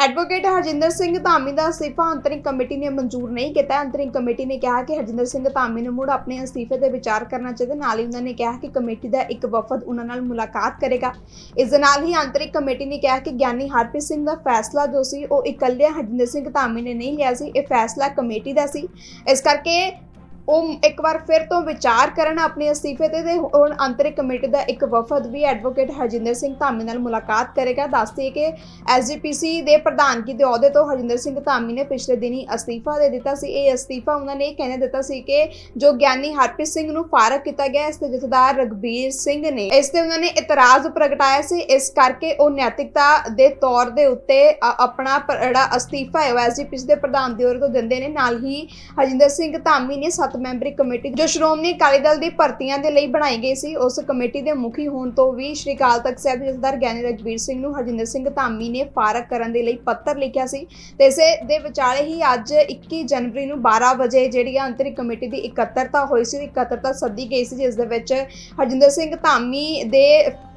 Advocate Harjinder Singh Dhami ਦਾ ਅਸਤੀਫਾ interim committee ਨੇ ਮਨਜ਼ੂਰ ਨਹੀਂ ਕੀਤਾ। ਅੰਤਰਿਮ ਕਮੇਟੀ ਨੇ ਕਿਹਾ ਕਿ ਹਰਜਿੰਦਰ ਸਿੰਘ ਧਾਮੀ ਨੂੰ ਮੁੜ ਆਪਣੇ ਅਸਤੀਫੇ ਤੇ ਵਿਚਾਰ ਕਰਨਾ ਚਾਹੀਦਾ। ਨਾਲ ਹੀ ਉਹਨਾਂ ਨੇ ਕਿਹਾ ਕਿ ਕਮੇਟੀ ਦਾ ਇੱਕ ਵਫਦ ਉਹਨਾਂ ਨਾਲ ਮੁਲਾਕਾਤ ਕਰੇਗਾ। ਇਸ ਦੇ ਨਾਲ ਹੀ ਅੰਤਰਿਮ ਕਮੇਟੀ ਨੇ ਕਿਹਾ ਕਿ ਗਿਆਨੀ ਹਰਪ੍ਰੀਤ ਸਿੰਘ ਦਾ ਫੈਸਲਾ ਜੋ ਸੀ, ਉਹ ਇਕੱਲੇ ਹਰਜਿੰਦਰ ਸਿੰਘ ਧਾਮੀ ਨੇ ਨਹੀਂ ਲਿਆ ਸੀ। ਇਹ ਫੈਸਲਾ ਕਮੇਟੀ ਦਾ ਸੀ। ਇਸ ਕਰਕੇ ਉਹ ਇੱਕ ਵਾਰ ਫਿਰ ਤੋਂ ਵਿਚਾਰ ਕਰਨ ਆਪਣੇ ਅਸਤੀਫੇ ਤੇ ਤੇ ਹੁਣ ਅੰਤਰਿਕ ਕਮੇਟੀ ਦਾ ਇੱਕ ਵਫਦ ਵੀ ਐਡਵੋਕੇਟ ਹਰਜਿੰਦਰ ਸਿੰਘ ਧਾਮੀ ਨਾਲ ਮੁਲਾਕਾਤ ਕਰੇਗਾ। ਦੱਸਦੀ ਕਿ ਐਸਜੀਪੀਸੀ ਦੇ ਪ੍ਰਧਾਨਗੀ ਦੇ ਅਹੁਦੇ ਤੋਂ ਹਰਜਿੰਦਰ ਸਿੰਘ ਧਾਮੀ ਨੇ ਪਿਛਲੇ ਦਿਨੀ ਅਸਤੀਫਾ ਦੇ ਦਿੱਤਾ ਸੀ। ਇਹ ਅਸਤੀਫਾ ਉਹਨਾਂ ਨੇ ਕਹਿੰਦੇ ਦਿੱਤਾ ਸੀ ਕਿ ਜੋ ਗਿਆਨੀ ਹਰਪ੍ਰੀਤ ਸਿੰਘ ਨੂੰ ਫਾਰਗ ਕੀਤਾ ਗਿਆ, ਇਸ ਤੇ ਜਥੇਦਾਰ ਰਗਬੀਰ ਸਿੰਘ ਨੇ ਇਸ ਤੇ ਉਹਨਾਂ ਨੇ ਇਤਰਾਜ਼ ਪ੍ਰਗਟਾਇਆ ਸੀ। ਇਸ ਕਰਕੇ ਉਹ ਨੈਤਿਕਤਾ ਦੇ ਤੌਰ ਦੇ ਉੱਤੇ ਆਪਣਾ ਜਿਹੜਾ ਅਸਤੀਫਾ ਹੈ ਉਹ ਐਸਜੀਪੀਸੀ ਦੇ ਪ੍ਰਧਾਨ ਦੇ ਅਹੁਦੇ ਤੋਂ ਦਿੰਦੇ ਨੇ। ਨਾਲ ਹੀ ਹਰਜਿੰਦਰ ਸਿੰਘ ਧਾਮੀ ਨੇ ਸੱਤ ਮੈਂਬਰੀ ਕਮੇਟੀ ਜੋ ਸ਼੍ਰੋਮਣੀ ਅਕਾਲੀ ਦਲ ਦੀ ਭਰਤੀਆਂ ਦੇ ਲਈ ਬਣਾਈ ਗਈ ਸੀ, ਉਸ ਕਮੇਟੀ ਦੇ ਮੁਖੀ ਹੋਣ ਤੋਂ ਵੀ ਸ਼੍ਰੀ ਅਕਾਲ ਤਖਤ ਸਾਹਿਬ ਜਥੇਦਾਰ ਗਿਆਨੀ ਰਗਬੀਰ ਸਿੰਘ ਨੂੰ ਹਰਜਿੰਦਰ ਸਿੰਘ ਧਾਮੀ ਨੇ ਫਾਰਗ ਕਰਨ ਦੇ ਲਈ ਪੱਤਰ ਲਿਖਿਆ ਸੀ ਤੇ ਇਸੇ ਦੇ ਵਿਚਾਲੇ ਹੀ ਅੱਜ 21 ਜਨਵਰੀ ਨੂੰ 12 ਵਜੇ ਜਿਹੜੀ ਆ ਕਮੇਟੀ ਦੀ ਇਕੱਤਰਤਾ ਹੋਈ ਸੀ, ਇਕੱਤਰਤਾ ਸੱਦੀ ਗਈ ਸੀ, ਜਿਸ ਦੇ ਵਿੱਚ ਹਰਜਿੰਦਰ ਸਿੰਘ ਧਾਮੀ ਦੇ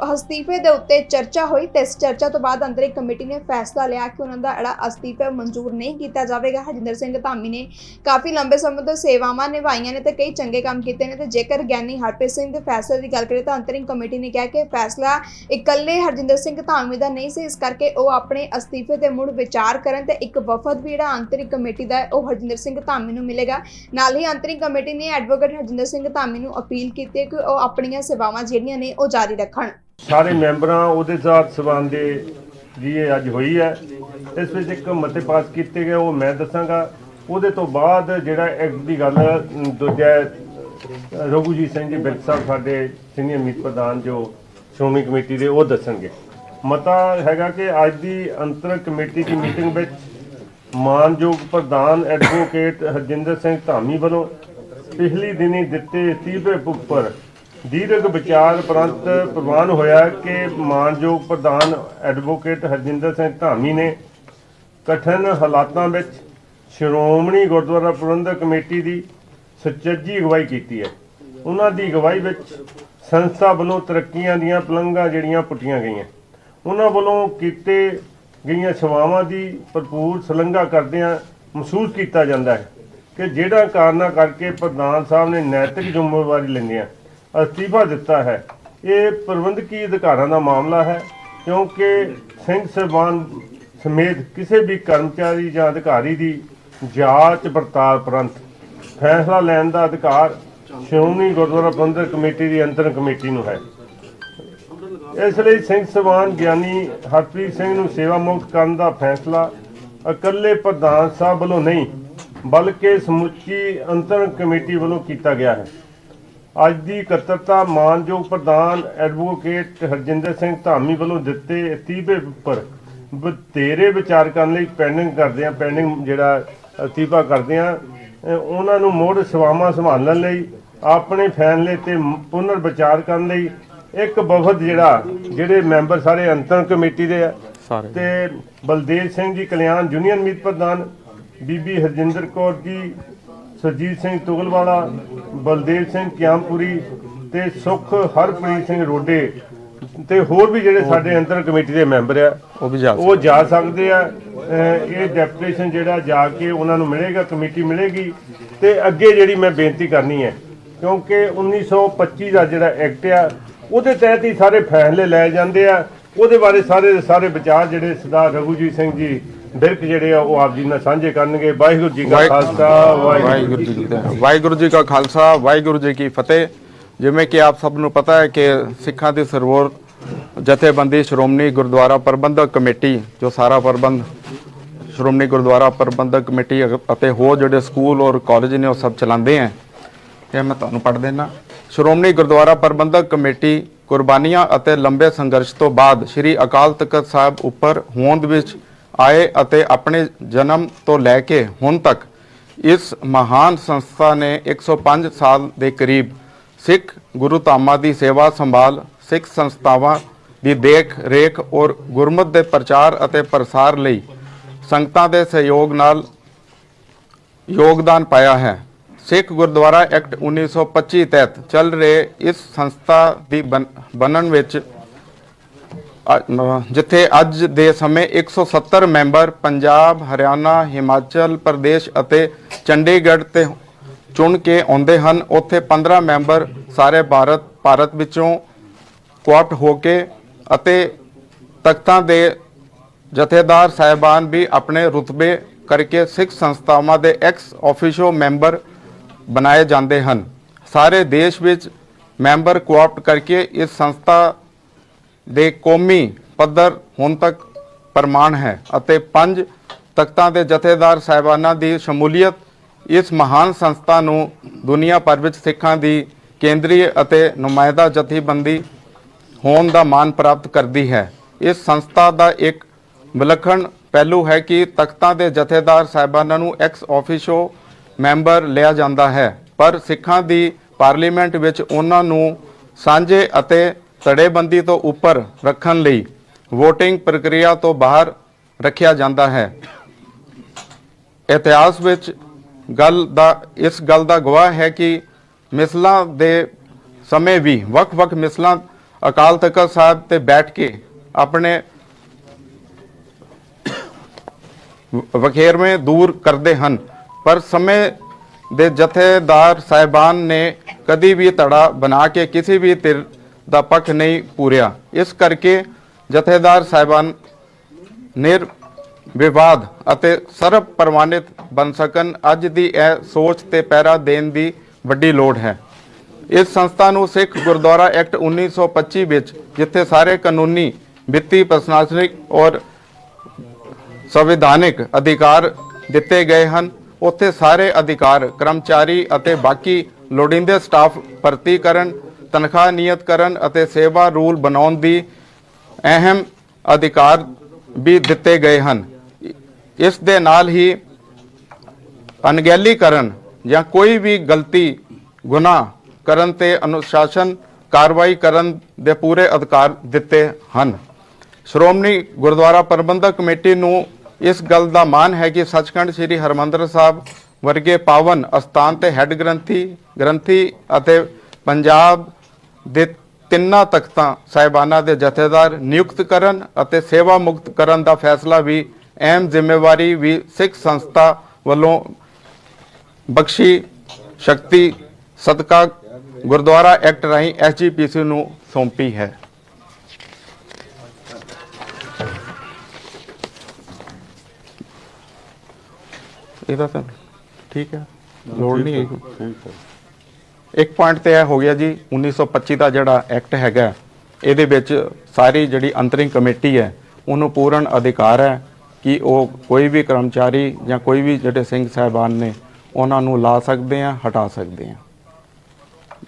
ਅਸਤੀਫੇ ਦੇ ਉੱਤੇ ਚਰਚਾ ਹੋਈ ਤੇ ਇਸ ਚਰਚਾ ਤੋਂ ਬਾਅਦ ਅੰਤਰਿਕ ਕਮੇਟੀ ਨੇ ਫੈਸਲਾ ਲਿਆ ਕਿ ਉਹਨਾਂ ਦਾ ਜਿਹੜਾ ਅਸਤੀਫਾ ਮਨਜ਼ੂਰ ਨਹੀਂ ਕੀਤਾ ਜਾਵੇਗਾ। ਹਰਜਿੰਦਰ ਸਿੰਘ ਧਾਮੀ ਨੇ ਕਾਫੀ ਲੰਬੇ ਸਮੇਂ ਤੋਂ ਸੇਵਾਵਾਂ ਨਿਭਾਈਆਂ ਨੇ ਤੇ ਕਈ ਚੰਗੇ ਕੰਮ ਕੀਤੇ ਨੇ ਤੇ ਜੇਕਰ ਗਿਆਨੀ ਹਰਪ੍ਰੀਤ ਸਿੰਘ ਦੇ ਫੈਸਲੇ ਦੀ ਗੱਲ ਕਰੀਏ ਤਾਂ ਅੰਤਰਿਮ ਕਮੇਟੀ ਨੇ ਕਿਹਾ ਕਿ ਫੈਸਲਾ ਇਕੱਲੇ ਹਰਜਿੰਦਰ ਸਿੰਘ ਧਾਮੀ ਦਾ ਨਹੀਂ ਸੀ, ਇਸ ਕਰਕੇ ਉਹ ਆਪਣੇ ਅਸਤੀਫੇ ਤੇ ਮੁੜ ਵਿਚਾਰ ਕਰਨ ਤੇ ਇੱਕ ਵਫਦ ਵੀ ਜਿਹੜਾ ਅੰਤਰਿਮ ਕਮੇਟੀ ਦਾ ਹੈ, ਉਹ ਹਰਜਿੰਦਰ ਸਿੰਘ ਧਾਮੀ ਨੂੰ ਮਿਲੇਗਾ। ਨਾਲ ਹੀ ਅੰਤਰਿਮ ਕਮੇਟੀ ਨੇ ਐਡਵੋਕੇਟ ਹਰਜਿੰਦਰ ਸਿੰਘ ਧਾਮੀ ਨੂੰ ਅਪੀਲ ਕੀਤੀ ਹੈ ਕਿ ਉਹ ਆਪਣੀਆਂ ਸੇਵਾਵਾਂ ਜਿਹੜੀਆਂ ਨੇ, ਉਹ ਜਾਰੀ ਰੱਖਣ। ਸਾਰੇ ਮੈਂਬਰਾਂ ਉਹਦੇ ਸਾਥ ਸਬੰਧ ਦੇ ਅੱਜ ਹੋਈ ਹੈ। ਇਸ ਵਿੱਚ ਇੱਕ ਮਤੇ ਪਾਸ ਕੀਤੇ ਗਏ, ਉਹ ਮੈਂ ਦੱਸਾਂਗਾ। ਉਹਦੇ ਤੋਂ ਬਾਅਦ ਜਿਹੜਾ ਐਕਟ ਦੀ ਗੱਲ ਦੂਜਾ ਰਘੂਜੀਤ ਸਿੰਘ ਜੀ ਬਿਰਕ ਸਾਹਿਬ ਸਾਡੇ ਸੀਨੀਅਰ ਮੀਤ ਪ੍ਰਧਾਨ ਜੋ ਸ਼੍ਰੋਮਣੀ ਕਮੇਟੀ ਦੇ, ਉਹ ਦੱਸਣਗੇ। ਮਤਾ ਹੈਗਾ ਕਿ ਅੱਜ ਦੀ ਅੰਤਰ ਕਮੇਟੀ ਦੀ ਮੀਟਿੰਗ ਵਿੱਚ ਮਾਨਯੋਗ ਪ੍ਰਧਾਨ ਐਡਵੋਕੇਟ ਹਰਜਿੰਦਰ ਸਿੰਘ ਧਾਮੀ ਵੱਲੋਂ ਪਿਛਲੀ ਦਿਨੀ ਦਿੱਤੇ ਅਸਤੀਫੇ ਉੱਪਰ ਦੀਰਘ ਵਿਚਾਰ ਪ੍ਰੰਤ ਪ੍ਰਵਾਨ ਹੋਇਆ ਕਿ ਮਾਨਯੋਗ ਪ੍ਰਧਾਨ ਐਡਵੋਕੇਟ ਹਰਜਿੰਦਰ ਸਿੰਘ ਧਾਮੀ ਨੇ ਕਠਿਨ ਹਾਲਾਤਾਂ ਵਿੱਚ ਸ਼੍ਰੋਮਣੀ ਗੁਰਦੁਆਰਾ ਪ੍ਰਬੰਧਕ ਕਮੇਟੀ ਦੀ ਸੁਚੱਜੀ ਅਗਵਾਈ ਕੀਤੀ ਹੈ। ਉਹਨਾਂ ਦੀ ਅਗਵਾਈ ਵਿੱਚ ਸੰਸਥਾ ਵੱਲੋਂ ਤਰੱਕੀਆਂ ਦੀਆਂ ਪਲੰਘਾਂ ਜਿਹੜੀਆਂ ਪੁੱਟੀਆਂ ਗਈਆਂ। ਉਹਨਾਂ ਵੱਲੋਂ ਕੀਤੇ ਗਈਆਂ ਸੇਵਾਵਾਂ ਦੀ ਭਰਪੂਰ ਸ਼ਲਾਘਾ ਕਰਦਿਆਂ ਮਹਿਸੂਸ ਕੀਤਾ ਜਾਂਦਾ ਹੈ ਕਿ ਜਿਹੜਾ ਕਾਰਨਾਂ ਕਰਕੇ ਪ੍ਰਧਾਨ ਸਾਹਿਬ ਨੇ ਨੈਤਿਕ ਜ਼ਿੰਮੇਵਾਰੀ ਲੈਂਦਿਆਂ ਅਸਤੀਫਾ ਦਿੱਤਾ ਹੈ, ਇਹ ਪ੍ਰਬੰਧਕੀ ਅਧਿਕਾਰਾਂ ਦਾ ਮਾਮਲਾ ਹੈ, ਕਿਉਂਕਿ ਸਿੰਘ ਸਾਹਿਬਾਨ ਸਮੇਤ ਕਿਸੇ ਵੀ ਕਰਮਚਾਰੀ ਜਾਂ ਅਧਿਕਾਰੀ ਦੀ ਜਾਂਚ ਪੜਤਾਲ ਪ੍ਰੰਤ ਫੈਸਲਾ ਲੈਣ ਦਾ ਅਧਿਕਾਰ ਸ਼੍ਰੋਮਣੀ ਗੁਰਦੁਆਰਾ ਪ੍ਰਬੰਧਕ ਕਮੇਟੀ ਦੀ ਅੰਤਰ ਕਮੇਟੀ ਨੂੰ ਹੈ। ਇਸ ਲਈ ਸਿੰਘ ਸਵਾਨ ਗਿਆਨੀ ਹਰਪ੍ਰੀਤ ਸਿੰਘ ਨੂੰ ਸੇਵਾ ਮੁਕਤ ਕਰਨ ਦਾ ਫੈਸਲਾ ਇਕੱਲੇ ਪ੍ਰਧਾਨ ਸਾਹਿਬ ਵੱਲੋਂ ਨਹੀਂ, ਬਲਕਿ ਸਮੁੱਚੀ ਅੰਤਰ ਕਮੇਟੀ ਵੱਲੋਂ ਕੀਤਾ ਗਿਆ ਹੈ। ਅੱਜ ਦੀ ਇਕੱਤਰਤਾ ਮਾਨਯੋਗ ਪ੍ਰਧਾਨ ਐਡਵੋਕੇਟ ਹਰਜਿੰਦਰ ਸਿੰਘ ਧਾਮੀ ਵੱਲੋਂ ਦਿੱਤੇ ਅਤੀਬੇ ਉੱਪਰ ਬਤੇਰੇ ਵਿਚਾਰ ਕਰਨ ਲਈ ਪੈਂਡਿੰਗ ਕਰਦੇ ਆ ਪੈਂਡਿੰਗ ਜਿਹੜਾ ਅਸਤੀਫਾ ਕਰਦੇ ਆ ਉਹਨਾਂ ਨੂੰ ਮੋੜ ਸੇਵਾਵਾਂ ਸੰਭਾਲਣ ਲਈ ਆਪਣੇ ਫੈਸਲੇ ਤੇ ਪੁਨਰ ਵਿਚਾਰ ਕਰਨ ਲਈ ਇੱਕ ਵਫਦ ਜਿਹੜਾ ਜਿਹੜੇ ਮੈਂਬਰ ਸਾਰੇ ਅੰਤਰ ਕਮੇਟੀ ਦੇ ਆ। ਤੇ ਬਲਦੇਵ ਸਿੰਘ ਜੀ ਕਲਿਆਣ ਯੂਨੀਅਨ ਮੀਤ ਪ੍ਰਧਾਨ ਬੀਬੀ ਹਰਜਿੰਦਰ ਕੌਰ ਜੀ ਸਰਜੀਤ ਸਿੰਘ ਤੁਗਲਵਾਲਾ ਬਲਦੇਵ ਸਿੰਘ ਕਿਆਮਪੁਰੀ ਤੇ ਸੁਖ ਹਰਪ੍ਰੀਤ ਸਿੰਘ ਰੋਡੇ ਤੇ ਹੋਰ ਵੀ ਜਿਹੜੇ ਸਾਡੇ ਅੰਤਰ ਕਮੇਟੀ ਦੇ ਮੈਂਬਰ ਆ ਉਹ ਵੀ ਜਾ ਉਹ ਜਾ ਸਕਦੇ ਆ। ਇਹ ਡੈਪੂਟੇਸ਼ਨ ਜਿਹੜਾ ਜਾ ਕੇ ਉਹਨਾਂ ਨੂੰ ਮਿਲੇਗਾ ਕਮੇਟੀ ਮਿਲੇਗੀ। ਤੇ ਅੱਗੇ ਜਿਹੜੀ ਮੈਂ ਬੇਨਤੀ ਕਰਨੀ ਹੈ ਕਿਉਂਕਿ 1925 ਦਾ ਜਿਹੜਾ ਐਕਟ ਆ ਉਹਦੇ ਤਹਿਤ ਹੀ ਸਾਰੇ ਫੈਸਲੇ ਲਏ ਜਾਂਦੇ ਆ। ਉਹਦੇ ਬਾਰੇ ਸਾਰੇ ਸਾਰੇ ਵਿਚਾਰ ਜਿਹੜੇ ਸਰਦਾਰ ਰਘੂਜੀਤ ਸਿੰਘ ਜੀ ਬਿਰਕ ਜਿਹੜੇ ਆ ਉਹ ਆਪ ਜੀ ਨਾਲ ਸਾਂਝੇ ਕਰਨਗੇ। ਵਾਹਿਗੁਰੂ ਜੀ ਕਾ ਖਾਲਸਾ ਵਾਹਿਗੁਰੂ ਵਾਹਿਗੁਰੂ ਜੀ ਕੀ ਫਤਿਹ। ਵਾਹਿਗੁਰੂ ਜੀ ਕਾ ਖਾਲਸਾ ਵਾਹਿਗੁਰੂ ਜੀ ਕੀ ਫਤਿਹ। ਜਿਵੇਂ ਕਿ ਆਪ ਸਭ ਨੂੰ ਪਤਾ ਹੈ ਕਿ ਸਿੱਖਾਂ ਦੀ ਸਰਵੋਰ ਜਥੇਬੰਦੀ ਸ਼੍ਰੋਮਣੀ ਗੁਰਦੁਆਰਾ ਪ੍ਰਬੰਧਕ ਕਮੇਟੀ, ਜੋ ਸਾਰਾ ਪ੍ਰਬੰਧ ਸ਼੍ਰੋਮਣੀ ਗੁਰਦੁਆਰਾ ਪ੍ਰਬੰਧਕ ਕਮੇਟੀ ਅਤੇ ਹੋਰ ਜਿਹੜੇ ਸਕੂਲ ਔਰ ਕਾਲਜ ਨੇ ਉਹ ਸਭ ਚਲਾਉਂਦੇ ਹੈ। ਇਹ ਮੈਂ ਤੁਹਾਨੂੰ ਪੜ੍ਹ ਦੇਣਾ ਸ਼੍ਰੋਮਣੀ ਗੁਰਦੁਆਰਾ ਪ੍ਰਬੰਧਕ ਕਮੇਟੀ ਕੁਰਬਾਨੀਆਂ ਅਤੇ ਲੰਬੇ ਸੰਘਰਸ਼ ਤੋਂ ਬਾਅਦ ਸ੍ਰੀ ਅਕਾਲ ਤਖਤ ਸਾਹਿਬ ਉੱਪਰ ਹੋਂਦ ਵਿੱਚ ਆਏ ਅਤੇ ਆਪਣੇ ਜਨਮ ਤੋਂ ਲੈ ਕੇ ਹੁਣ ਤੱਕ ਇਸ ਮਹਾਨ ਸੰਸਥਾ ਨੇ 105 ਸਾਲ ਦੇ ਕਰੀਬ ਸਿੱਖ ਗੁਰੂ ਧਾਮਾਂ ਦੀ ਸੇਵਾ ਸੰਭਾਲ, ਸਿੱਖ ਸੰਸਥਾਵਾਂ ਦੀ ਦੇਖ ਰੇਖ ਔਰ ਗੁਰਮਤ ਦੇ ਪ੍ਰਚਾਰ ਅਤੇ ਪ੍ਰਸਾਰ ਲਈ ਸੰਗਤਾਂ ਦੇ ਸਹਿਯੋਗ ਨਾਲ ਯੋਗਦਾਨ ਪਾਇਆ ਹੈ। ਸਿੱਖ ਗੁਰਦੁਆਰਾ ਐਕਟ 1925 ਤਹਿਤ ਚੱਲ ਰਹੇ ਇਸ ਸੰਸਥਾ ਦੀ ਬਣ- ਬਣਨ ਵਿੱਚ ਜਿੱਥੇ ਅੱਜ ਦੇ ਸਮੇਂ 170 ਮੈਂਬਰ ਪੰਜਾਬ, ਹਰਿਆਣਾ, ਹਿਮਾਚਲ ਪ੍ਰਦੇਸ਼ ਅਤੇ ਚੰਡੀਗੜ੍ਹ ਤੇ ਚੁਣ ਕੇ ਆਉਂਦੇ ਹਨ। ਉੱਥੇ 15 ਮੈਂਬਰ ਸਾਰੇ ਭਾਰਤ ਭਾਰਤ ਵਿੱਚੋਂ ਕੁਆਪਟ ਹੋ ਕੇ ਅਤੇ ਤਖਤਾਂ ਦੇ ਜਥੇਦਾਰ ਸਾਹਿਬਾਨ ਵੀ ਆਪਣੇ ਰੁਤਬੇ ਕਰਕੇ ਸਿੱਖ ਸੰਸਥਾਵਾਂ ਦੇ ਐਕਸ ਆਫੀਸ਼ੋ ਮੈਂਬਰ ਬਣਾਏ ਜਾਂਦੇ ਹਨ। ਸਾਰੇ ਦੇਸ਼ ਵਿੱਚ ਮੈਂਬਰ ਕੋਆਪਟ ਕਰਕੇ ਇਸ ਸੰਸਥਾ ਦੇ ਕੌਮੀ ਪੱਧਰ ਹੁਣ ਤੱਕ ਪ੍ਰਮਾਣ ਹੈ ਅਤੇ ਪੰਜ ਤਖਤਾਂ ਦੇ ਜਥੇਦਾਰ ਸਾਹਿਬਾਨਾਂ ਦੀ ਸ਼ਮੂਲੀਅਤ ਇਸ ਮਹਾਨ ਸੰਸਥਾ ਨੂੰ ਦੁਨੀਆ ਭਰ ਵਿੱਚ ਸਿੱਖਾਂ ਦੀ ਕੇਂਦਰੀ ਅਤੇ ਨੁਮਾਇੰਦਾ ਜਥੇਬੰਦੀ ਹੋਣ ਦਾ ਮਾਣ ਪ੍ਰਾਪਤ ਕਰਦੀ ਹੈ। ਇਸ ਸੰਸਥਾ ਦਾ ਇੱਕ ਵਿਲੱਖਣ ਪਹਿਲੂ ਹੈ ਕਿ ਤਖਤਾਂ ਦੇ ਜਥੇਦਾਰ ਸਾਹਿਬਾਨਾਂ ਨੂੰ ਐਕਸ ਆਫੀਸ਼ੋ ਮੈਂਬਰ ਲਿਆ ਜਾਂਦਾ ਹੈ, ਪਰ ਸਿੱਖਾਂ ਦੀ ਪਾਰਲੀਮੈਂਟ ਵਿੱਚ ਉਹਨਾਂ ਨੂੰ ਸਾਂਝੇ ਅਤੇ ਧੜੇਬੰਦੀ ਤੋਂ ਉੱਪਰ ਰੱਖਣ ਲਈ VOTING ਪ੍ਰਕਿਰਿਆ ਤੋਂ ਬਾਹਰ ਰੱਖਿਆ ਜਾਂਦਾ ਹੈ। ਇਤਿਹਾਸ ਵਿੱਚ ਗੱਲ ਦਾ, ਇਸ ਗੱਲ ਦਾ ਗਵਾਹ ਹੈ ਕਿ ਮਿਸਲਾਂ ਦੇ ਸਮੇਂ ਵੀ ਵੱਖ-ਵੱਖ ਮਿਸਲਾਂ ਅਕਾਲ ਤਖਤ ਸਾਹਿਬ ਤੇ ਬੈਠ ਕੇ ਆਪਣੇ ਵ- ਵਖੇਰਵੇਂ ਦੂਰ ਕਰਦੇ ਹਨ। ਪਰ ਸਮੇਂ ਦੇ ਜਥੇਦਾਰ ਸਾਹਿਬਾਨ ਨੇ ਕਦੀ ਵੀ ਧੜਾ ਬਣਾ ਕੇ ਕਿਸੇ ਵੀ ਧਿਰ ਦਾ ਪੱਖ ਨਹੀਂ ਪੂਰਿਆ। ਇਸ ਕਰਕੇ ਜਥੇਦਾਰ ਸਾਹਿਬਾਨ ਨਿਰ ਵਿਵਾਦ ਅਤੇ ਸਰਬ ਪ੍ਰਮਾਣਿਤ ਬਣ ਸਕਣ ਅੱਜ ਦੀ ਇਹ ਸੋਚ ਤੇ ਪਹਿਰਾ ਦੇਣ ਦੀ ਵੱਡੀ ਲੋੜ ਹੈ। ਇਸ ਸੰਸਥਾ ਨੂੰ ਸਿੱਖ ਗੁਰਦੁਆਰਾ ਐਕਟ 1925 ਵਿੱਚ, ਜਿੱਥੇ ਸਾਰੇ ਕਾਨੂੰਨੀ, ਵਿੱਤੀ, ਪ੍ਰਸ਼ਾਸਨਿਕ ਔਰ ਸੰਵਿਧਾਨਿਕ ਅਧਿਕਾਰ ਦਿੱਤੇ ਗਏ ਹਨ, ਉੱਥੇ ਸਾਰੇ ਅਧਿਕਾਰ, ਕਰਮਚਾਰੀ ਅਤੇ ਬਾਕੀ ਲੋੜੀਂਦੇ ਸਟਾਫ ਭਰਤੀ ਕਰਨ, ਤਨਖਾਹ ਨਿਯਤ ਕਰਨ ਅਤੇ ਸੇਵਾ ਰੂਲ ਬਣਾਉਣ ਦੀ ਅਹਿਮ ਅਧਿਕਾਰ ਵੀ ਦਿੱਤੇ ਗਏ ਹਨ। ਇਸ ਦੇ ਨਾਲ ਹੀ ਅਣਗਹਿਲੀ ਕਰਨ ਜਾਂ ਕੋਈ ਵੀ ਗਲਤੀ, ਗੁਨਾਹ ਕਰਨ ਤੇ ਅਨੁਸ਼ਾਸਨ ਕਾਰਵਾਈ ਕਰਨ ਦੇ ਪੂਰੇ ਅਧਿਕਾਰ ਦਿੱਤੇ ਹਨ। ਸ਼੍ਰੋਮਣੀ ਗੁਰਦੁਆਰਾ ਪ੍ਰਬੰਧਕ ਕਮੇਟੀ ਨੂੰ ਇਸ ਗੱਲ ਦਾ ਮਾਣ ਹੈ ਕਿ ਸੱਚਖੰਡ ਸ੍ਰੀ ਹਰਮੰਦਰ ਸਾਹਿਬ ਵਰਗੇ ਪਾਵਨ ਅਸਥਾਨ ਤੇ ਹੈੱਡ ਗ੍ਰੰਥੀ ਗ੍ਰੰਥੀ ਅਤੇ ਪੰਜਾਬ ਦੇ ਤਿੰਨਾਂ ਤਖਤਾਂ ਸਾਹਿਬਾਨਾਂ ਦੇ ਜਥੇਦਾਰ ਨਿਯੁਕਤ ਕਰਨ ਅਤੇ ਸੇਵਾ ਮੁਕਤ ਕਰਨ ਦਾ ਫੈਸਲਾ ਵੀ ਅਹਿਮ ਜ਼ਿੰਮੇਵਾਰੀ ਵੀ ਸਿੱਖ ਸੰਸਥਾ ਵੱਲੋਂ ਬਖਸ਼ੀ ਸ਼ਕਤੀ ਸਦਕਾ ਗੁਰਦੁਆਰਾ ਐਕਟ ਰਾਹੀਂ ਐਸਜੀਪੀਸੀ ਨੂੰ ਸੌਂਪੀ ਹੈ। ਇਹਦਾ ਤਾਂ ਠੀਕ ਹੈ, ਲੋੜ ਨਹੀਂ ਹੈ। ਇੱਕ ਪੁਆਇੰਟ ਤੇ ਇਹ ਹੋ ਗਿਆ ਜੀ 1925 ਦਾ ਜਿਹੜਾ ਐਕਟ ਹੈਗਾ, ਇਹਦੇ ਵਿੱਚ ਸਾਰੀ ਜਿਹੜੀ ਅੰਤਰਿੰਗ ਕਮੇਟੀ ਹੈ, ਉਹਨੂੰ ਪੂਰਨ ਅਧਿਕਾਰ ਹੈ। ਕਿ ਉਹ ਕੋਈ ਵੀ ਕਰਮਚਾਰੀ ਜਾਂ ਕੋਈ ਵੀ ਜਿਹੜੇ ਸਿੰਘ ਸਾਹਿਬਾਨ ਨੇ ਉਹਨਾਂ ਨੂੰ ਲਾ ਸਕਦੇ ਆ ਹਟਾ ਸਕਦੇ ਆ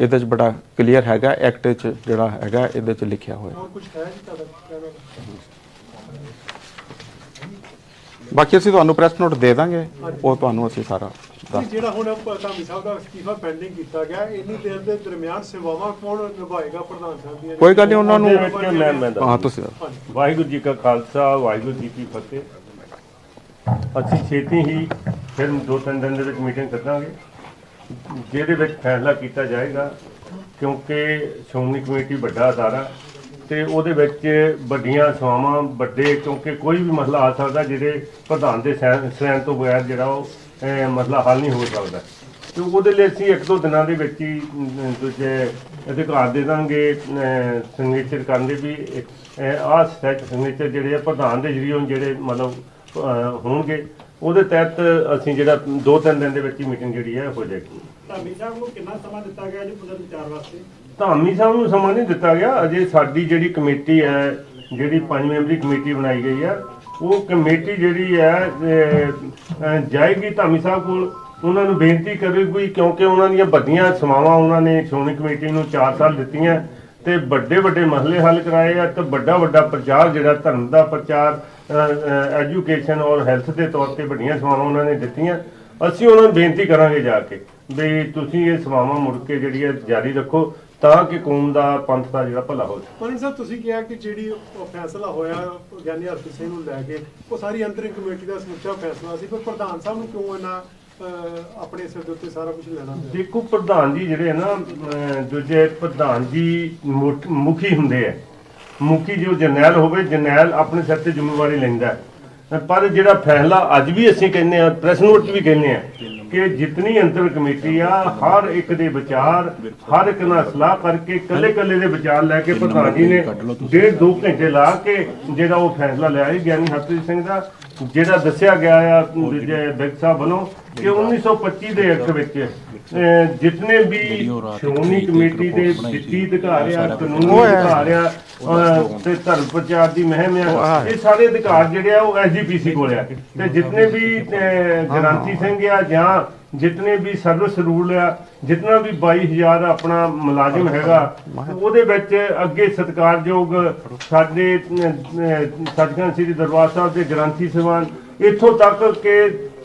ਇਹਦੇ 'ਚ ਬੜਾ ਕਲੀਅਰ ਹੈਗਾ ਐਕਟ 'ਚ ਜਿਹੜਾ ਹੈਗਾ ਇਹਦੇ 'ਚ ਲਿਖਿਆ ਹੋਇਆ। ਹੋਰ ਕੁਝ ਹੈ ਜੀ ਤੁਹਾਡਾ ਕਹਿਣਾ? ਬਾਕੀ ਅਸੀਂ ਤੁਹਾਨੂੰ ਪ੍ਰੈਸ ਨੋਟ ਦੇ ਦਾਂਗੇ ਉਹ ਤੁਹਾਨੂੰ ਅਸੀਂ ਸਾਰਾ ਜਿਹੜਾ ਹੁਣ ਧਾਮੀ ਸਾਹਿਬ ਦਾ ਅਸਤੀਫਾ ਪੈਂਡਿੰਗ ਕੀਤਾ ਗਿਆ ਇੰਨੀ ਦੇਰ ਦੇ ਦਰਮਿਆਨ ਸੇਵਾਵਾਂ ਕੌਣ ਨਿਭਾਏਗਾ ਪ੍ਰਧਾਨ ਸਾਹਿਬ ਦੀਆਂ? ਕੋਈ ਗੱਲ ਨਹੀਂ ਉਹਨਾਂ ਨੂੰ ਹਾਂ ਤੁਸੀਂ। ਵਾਹਿਗੁਰੂ ਜੀ ਕਾ ਖਾਲਸਾ ਵਾਹਿਗੁਰੂ ਜੀ ਕੀ ਫਤਿਹ। ਅਸੀਂ ਛੇਤੀ ਹੀ ਫਿਰ ਦੋ ਤਿੰਨ ਦਿਨ ਦੇ ਵਿੱਚ ਮੀਟਿੰਗ ਕਰਾਂਗੇ ਜਿਹਦੇ ਵਿੱਚ ਫੈਸਲਾ ਕੀਤਾ ਜਾਏਗਾ, ਕਿਉਂਕਿ ਸ਼੍ਰੋਮਣੀ ਕਮੇਟੀ ਵੱਡਾ ਅਦਾਰਾ ਤੇ ਉਹਦੇ ਵਿੱਚ ਵੱਡੀਆਂ ਸੇਵਾਵਾਂ, ਵੱਡੇ ਕਿਉਂਕਿ ਕੋਈ ਵੀ ਮਸਲਾ ਆ ਸਕਦਾ ਜਿਹੜੇ ਪ੍ਰਧਾਨ ਦੇ ਸੈਨ ਸੈਨ ਤੋਂ ਬਗੈਰ ਜਿਹੜਾ ਉਹ ਮਸਲਾ ਹੱਲ ਨਹੀਂ ਹੋ ਸਕਦਾ। ਤੇ ਉਹਦੇ ਲਈ ਅਸੀਂ ਇੱਕ ਦੋ ਦਿਨਾਂ ਦੇ ਵਿੱਚ ਹੀ ਦੂਜੇ ਅਧਿਕਾਰ ਦੇ ਦਾਂਗੇ ਸਿਗਨੇਚਰ ਕਰਨ ਦੇ ਵੀ ਆਹ ਸਟੈਚ ਸਿਗਨੇਚਰ ਜਿਹੜੇ ਆ, ਪ੍ਰਧਾਨ ਦੇ ਜਰੀਏ ਜਿਹੜੇ ਮਤਲਬ ਹੋਣਗੇ। ਉਹਦੇ ਤਹਿਤ ਅਸੀਂ ਜਿਹੜਾ ਦੋ ਤਿੰਨ ਦਿਨ ਦੇ ਵਿੱਚ ਹੀ ਮੀਟਿੰਗ ਜਿਹੜੀ ਹੈ ਹੋ ਜਾਏਗੀ। ਧਾਮੀ ਸਾਹਿਬ ਨੂੰ ਕਿੰਨਾ ਸਮਾਂ ਦਿੱਤਾ ਗਿਆ ਜੀ ਪੁਨਰ ਵਿਚਾਰ ਵਾਸਤੇ? ਧਾਮੀ ਸਾਹਿਬ ਨੂੰ ਸਮਾਂ ਨਹੀਂ ਦਿੱਤਾ ਗਿਆ। ਅਜੇ ਸਾਡੀ ਜਿਹੜੀ ਕਮੇਟੀ ਹੈ ਜਿਹੜੀ ਪੰਜ ਮੈਂਬਰੀ ਕਮੇਟੀ ਬਣਾਈ ਗਈ ਹੈ ਉਹ ਕਮੇਟੀ ਜਿਹੜੀ ਹੈ ਜਾਏਗੀ ਧਾਮੀ ਸਾਹਿਬ ਕੋਲ। ਉਹਨਾਂ ਨੂੰ ਬੇਨਤੀ ਕਰੇਗੀ ਕਿਉਂਕਿ ਉਹਨਾਂ ਦੀਆਂ ਵੱਡੀਆਂ ਸਮਾਵਾਂ ਉਹਨਾਂ ਨੇ ਸ਼੍ਰੋਮਣੀ ਕਮੇਟੀ ਨੂੰ 4 ਸਾਲ ਦਿੱਤੀਆਂ। ਤੇ ਵੱਡੇ ਵੱਡੇ ਮਸਲੇ ਹੱਲ ਕਰਾਏ ਆ ਤੇ ਵੱਡਾ ਵੱਡਾ ਪ੍ਰਚਾਰ ਜਿਹੜਾ ਧਰਮ ਦਾ ਪ੍ਰਚਾਰ ਐਜੂਕੇਸ਼ਨ ਔਰ ਹੈਲਥ ਦੇ ਤੌਰ ਤੇ ਵੱਡੀਆਂ ਸੇਵਾਵਾਂ ਉਹਨਾਂ ਨੇ ਦਿੱਤੀਆਂ। ਅਸੀਂ ਉਹਨਾਂ ਨੂੰ ਬੇਨਤੀ ਕਰਾਂਗੇ ਜਾ ਕੇ ਵੀ ਤੁਸੀਂ ਇਹ ਸੇਵਾਵਾਂ ਮੁੜ ਕੇ ਜਿਹੜੀ ਹੈ ਜਾਰੀ ਰੱਖੋ ਤਾਂ ਕਿ ਕੌਮ ਦਾ ਪੰਥ ਦਾ ਜਿਹੜਾ ਭਲਾ ਹੋ ਸਕੇ ਪਰਨ ਸਾਹਿਬ, ਤੁਸੀਂ ਕਿਹਾ ਕਿ ਜਿਹੜੀ ਫੈਸਲਾ ਹੋਇਆ, ਗਿਆਨੀ ਹਰਪ੍ਰੀਤ ਸਿੰਘ ਨੂੰ ਲੈ ਕੇ, ਉਹ ਸਾਰੀ ਅੰਤਰਿਮ ਕਮੇਟੀ ਦਾ ਸਮੁੱਚਾ ਫੈਸਲਾ ਸੀ, ਪਰ ਪ੍ਰਧਾਨ ਸਾਹਿਬ ਨੂੰ ਕਿਉਂ ਇਹਨਾਂ ਆਪਣੇ ਸਿਰ ਦੇ ਉੱਤੇ ਸਾਰਾ ਕੁਝ ਲੈਣਾ ਪਿਆ। ਦੇਖੋ ਪ੍ਰਧਾਨ ਜੀ ਜਿਹੜੇ ਆ ਨਾ ਦੂਜੇ ਪ੍ਰਧਾਨ ਜੀ ਮੁੱਖ- ਹੁੰਦੇ ਆ। ਮੁਖੀ ਜੋ ਜਰਨੈਲ ਹੋਵੇ ਜਰਨੈਲ ਆਪਣੇ ਸਿਰ ਤੇ ਜ਼ਿੰਮੇਵਾਰੀ ਲੈਂਦਾ ਹੈ। ਪਰ ਜਿਹੜਾ ਫੈਸਲਾ ਅੱਜ ਵੀ ਅਸੀਂ ਕਹਿੰਦੇ ਆ ਪ੍ਰੈਸ ਨੋਟ ਵੀ ਕਹਿੰਦੇ ਆ ਕਿ ਜਿਤਨੀ ਅੰਤਰ ਕਮੇਟੀ ਆ ਹਰ ਇੱਕ ਦੇ ਵਿਚਾਰ ਹਰ ਇੱਕ ਨਾਲ ਸਲਾਹ ਕਰਕੇ ਕੱਲੇ ਕੱਲੇ ਦੇ ਵਿਚਾਰ ਲੈ ਕੇ ਪ੍ਰਧਾਨ ਜੀ ਨੇ ਡੇਢ ਦੋ ਘੰਟੇ ਲਾ ਕੇ ਜਿਹੜਾ ਉਹ ਫੈਸਲਾ ਲਿਆ ਹੈ ਗਿਆਨੀ ਹਰਪ੍ਰੀਤ ਸਿੰਘ ਦਾ ਜਿਹੜਾ ਦੱਸਿਆ ਗਿਆ ਆ ਦੂਜੇ ਬਿਗ ਸਾਹਿਬ ਵੱਲੋਂ ਕਿ 1925 ਦੇ ਐਕਟ ਵਿੱਚ ਅਹ, ਜਿਤਨੇ ਵੀ ਸ਼੍ਰੋਮਣੀ ਕਮੇਟੀ ਦੇ ਵਿੱਤੀ ਅਧਿਕਾਰ ਆ ਕਾਨੂੰਨੀ ਅਧਿਕਾਰ ਆ ਅਹ, ਤੇ ਧਰਮ ਪ੍ਰਚਾਰ ਦੀ ਮਹਿਮ ਆ ਇਹ ਸਾਰੇ ਅਧਿਕਾਰ ਜਿਹੜੇ ਆ ਉਹ ਐਸਜੀਪੀਸੀ ਕੋਲ ਆ। ਤੇ ਜਿਤਨੇ ਵੀ ਅਹ, ਗ੍ਰਾਂਤੀ ਸਿੰਘ ਆ ਜਾਂ ਜਿਤਨੇ ਵੀ ਸਰਵਿਸ ਰੂਲ ਆ ਜਿਤਨਾ ਵੀ 22000 ਆਪਣਾ ਮੁਲਾਜ਼ਮ ਹੈਗਾ ਉਹਦੇ ਵਿੱਚ ਅੱਗੇ ਸਤਿਕਾਰਯੋਗ ਸਾਡੇ ਅਹ, ਅਹ, ਸੱਚਖੰਡ ਸ੍ਰੀ ਦਰਬਾਰ ਸਾਹਿਬ ਦੇ ਗ੍ਰੰਥੀ ਸਭਾਨ ਇੱਥੋਂ ਤੱਕ ਕਿ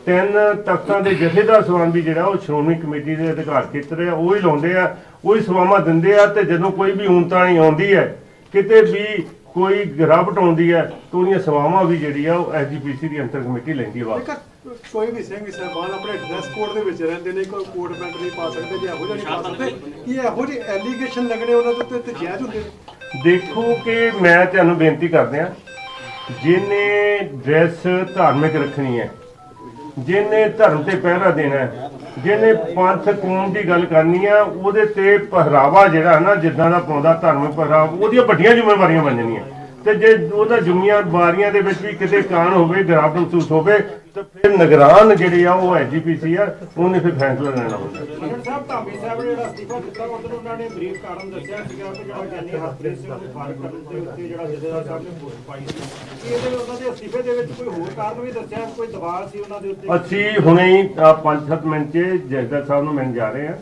ਤਿੰਨ ਤਖਤਾਂ ਦੇ ਜਥੇਦਾਰ ਸਭਾਨ ਵੀ ਜਿਹੜਾ ਉਹ ਸ਼੍ਰੋਮਣੀ ਕਮੇਟੀ ਦੇ ਅਧਿਕਾਰ ਖੇਤਰ ਆ ਉਹ ਹੀ ਲਾਉਂਦੇ ਆ ਉਹ ਹੀ ਸੇਵਾਵਾਂ ਦਿੰਦੇ ਆ ਤੇ ਜਦੋਂ ਕੋਈ ਵੀ ਊਣਤਾਣੀ ਆਉਂਦੀ ਹੈ ਕਿਤੇ ਵੀ ਕੋਈ ਗਿਰਾਵਟ ਆਉਂਦੀ ਹੈ ਤਾਂ ਉਹਦੀਆਂ ਸੇਵਾਵਾਂ ਵੀ ਜਿਹੜੀ ਆ ਉਹ ਐਸਜੀਪੀਸੀ ਦੀ ਅੰਤਰ ਕਮੇਟੀ ਲੈਂਦੀ ਹੈ ਜੇਕਰ ਕੋਈ ਵੀ ਸਿੰਘ ਸਾਹਿਬਾਨ ਆਪਣੇ ਡਰੈਸ ਕੋਡ ਦੇ ਵਿੱਚ ਰਹਿੰਦੇ ਨੇ ਕੋਈ ਕੋਟ ਪੈਂਟ ਨਹੀਂ ਪਾ ਸਕਦੇ ਜਾਂ ਇਹੋ ਜਿਹਾ ਨਹੀਂ ਪਾ ਸਕਦੇ ਕੀ ਇਹੋ ਜਿਹੇ ਐਲੀਗੇਸ਼ਨ ਲੱਗਣੇ ਉਹਨਾਂ ਦੇ ਉੱਤੇ ਤੇ ਜਾਇਜ਼ ਹੁੰਦੇ ਦੇਖੋ ਕਿ ਮੈਂ ਤੁਹਾਨੂੰ ਬੇਨਤੀ ਕਰਦੇ ਆ ਜਿਹਨੇ ਡਰੈਸ ਧਾਰਮਿਕ ਰੱਖਣੀ ਹੈ ਜਿਹਨੇ ਧਰਮ ਤੇ ਪਹਿਰਾ ਦੇਣਾ ਜਿਹਨੇ ਪੰਥ ਕੌਮ ਦੀ ਗੱਲ ਕਰਨੀ ਆ ਉਹਦੇ ਤੇ ਪਹਿਰਾਵਾ ਜਿਹੜਾ ਨਾ, ਜਿੱਦਾਂ ਦਾ ਪਾਉਂਦਾ ਧਰਮ, ਪਹਿਰਾਵਾ, ਉਹਦੀਆਂ ਵੱਡੀਆਂ ਜ਼ਿੰਮੇਵਾਰੀਆਂ ਬਣ ਜਾਣੀਆਂ। ਤੇ ਜੇ ਉਹਦਾ ਜ਼ਿੰਮੇਵਾਰੀਆਂ ਦੇ ਵਿੱਚ ਵੀ ਕਿਤੇ ਕਾਣ ਹੋਵੇ ਗਰਾਫ ਮਹਿਸੂਸ ਹੋਵੇ ਤਾਂ ਫਿਰ ਨਿਗਰਾਨ ਜਿਹੜੇ ਆ ਉਹ ਐਜੀਪੀਸੀ ਆ ਉਹਨੇ ਫਿਰ ਫੈਸਲਾ ਲੈਣਾ ਹੁੰਦਾ। ਮਗਰ ਸਾਹਿਬ ਧਾਮੀ ਸਾਹਿਬ ਨੇ ਜਿਹੜਾ ਅਸਤੀਫਾ ਦਿੱਤਾ ਉਦੋਂ ਉਹਨਾਂ ਨੇ ਬਰੀਫ ਕਾਰਨ ਦੱਸਿਆ ਸੀਗਾ ਕਿ ਜਿਹੜਾ ਗਿਆਨੀ ਹਰਪ੍ਰੀਤ ਸਿੰਘ ਨੂੰ ਫਾਰਗ ਕਰਨ ਦੇ ਉੱਤੇ ਜਿਹੜਾ ਜਥੇਦਾਰ ਸਾਹਿਬ ਨੇ ਵੋਟ ਪਾਈ ਸੀ। ਕੀ ਇਹਦੇ ਉਹਨਾਂ ਦੇ ਅਸਤੀਫੇ ਦੇ ਵਿੱਚ ਕੋਈ ਹੋਰ ਕਾਰਨ ਵੀ ਦੱਸਿਆ ਕੋਈ ਦਬਾਅ ਸੀ ਉਹਨਾਂ ਦੇ ਉੱਤੇ? ਅਸੀਂ ਹੁਣੇ ਹੀ 5-7 ਮਿੰਟ 'ਚ ਜੈਦਾ ਸਾਹਿਬ ਨੂੰ ਮਿਲਣ ਜਾ ਰਹੇ ਹਾਂ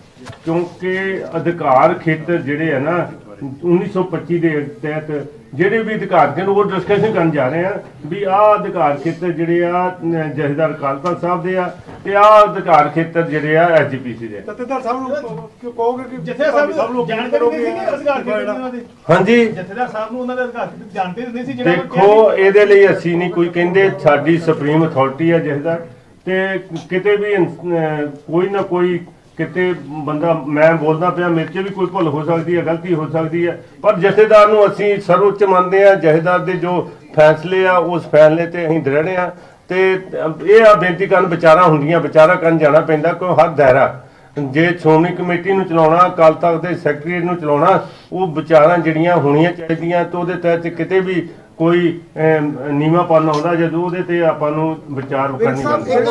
ਕਿਉਂਕਿ ਅਧਿਕਾਰ ਖੇਤਰ ਜਿਹੜੇ ਆ ਨਾ 1925 ਦੇ ਤਹਿਤ ਜਿਹੜੇ ਵੀ ਅਧਿਕਾਰ ਕੇ ਉਹ ਡਿਸਕਸ਼ਨ ਕਰਨ ਜਾ ਰਹੇ ਆ ਵੀ ਆਹ ਅਧਿਕਾਰ ਖੇਤਰ ਜਿਹੜੇ ਆ ਜਥੇਦਾਰ ਕਾਲਪਾ ਸਾਹਿਬ ਦੇ ਆ ਤੇ ਆਹ ਅਧਿਕਾਰ ਖੇਤਰ ਜਿਹੜੇ ਆ ਐਸਜੀਪੀਸੀ ਦੇ। ਤਤੇਦਾਰ ਸਾਹਿਬ ਨੂੰ ਕਿਉਂ ਕਹੋਗੇ ਕਿ ਜਥੇ ਸਾਹਿਬ ਨੂੰ ਜਾਣਕਾਰੀ ਨਹੀਂ ਸੀ ਅਧਿਕਾਰ ਕਿਹੜੇ ਉਹਨਾਂ ਦੇ? ਹਾਂਜੀ। ਜਥੇਦਾਰ ਸਾਹਿਬ ਨੂੰ ਉਹਨਾਂ ਦੇ ਅਧਿਕਾਰ ਜਾਣਦੇ ਨਹੀਂ ਸੀ ਜਿਹੜਾ ਦੇਖੋ ਇਹਦੇ ਲਈ ਅਸੀਂ ਨਹੀਂ ਕੋਈ ਕਹਿੰਦੇ ਸਾਡੀ ਸੁਪਰੀਮ ਅਥਾਰਟੀ ਜਿਸ ਦਾ ਤੇ ਕਿਤੇ ਵੀ ਕੋਈ ਨਾ ਕੋਈ ਕਿਤੇ ਬੰਦਾ ਮੈਂ ਬੋਲਦਾ ਪਿਆ, ਮੇਰੇ 'ਚ ਵੀ ਕੋਈ ਭੁੱਲ ਹੋ ਸਕਦੀ ਹੈ, ਗਲਤੀ ਹੋ ਸਕਦੀ ਹੈ। ਪਰ ਜਥੇਦਾਰ ਨੂੰ ਅਸੀਂ ਸਰਵਉੱਚ ਮੰਨਦੇ ਆ ਜਥੇਦਾਰ ਦੇ ਜੋ ਫੈਸਲੇ ਆ, ਉਸ ਫੈਸਲੇ ਤੇ ਅਸੀਂ ਦ੍ਰਿੜ ਆ ਤੇ ਇਹ ਆ ਬੇਨਤੀ ਕਰਨ, ਵਿਚਾਰਾਂ ਹੁੰਦੀਆਂ, ਵਿਚਾਰਾ ਕਰਨ ਜਾਣਾ ਪੈਂਦਾ, ਕੋਈ ਹੱਦ ਦਾਇਰਾ। ਜੇ ਸ਼੍ਰੋਮਣੀ ਕਮੇਟੀ ਨੂੰ ਚਲਾਉਣਾ, ਅਕਾਲ ਤਖਤ ਦੇ ਸੈਕਟਰੀ ਨੂੰ ਚਲਾਉਣਾ, ਉਹ ਵਿਚਾਰਾਂ ਜਿਹੜੀਆਂ ਹੋਣੀਆਂ ਚਾਹੀਦੀਆਂ ਤੇ ਉਹਦੇ ਤਹਿਤ ਕਿਤੇ ਵੀ ਕੋਈ ਨੀਵਾ ਪਾਉਣਾ ਹੁੰਦਾ ਜਦੋਂ ਉਹਦੇ ਤੇ ਆਪਾਂ ਨੂੰ ਵਿਚਾਰ ਕਰਨੀ ਪੈਂਦੀ ਹੈ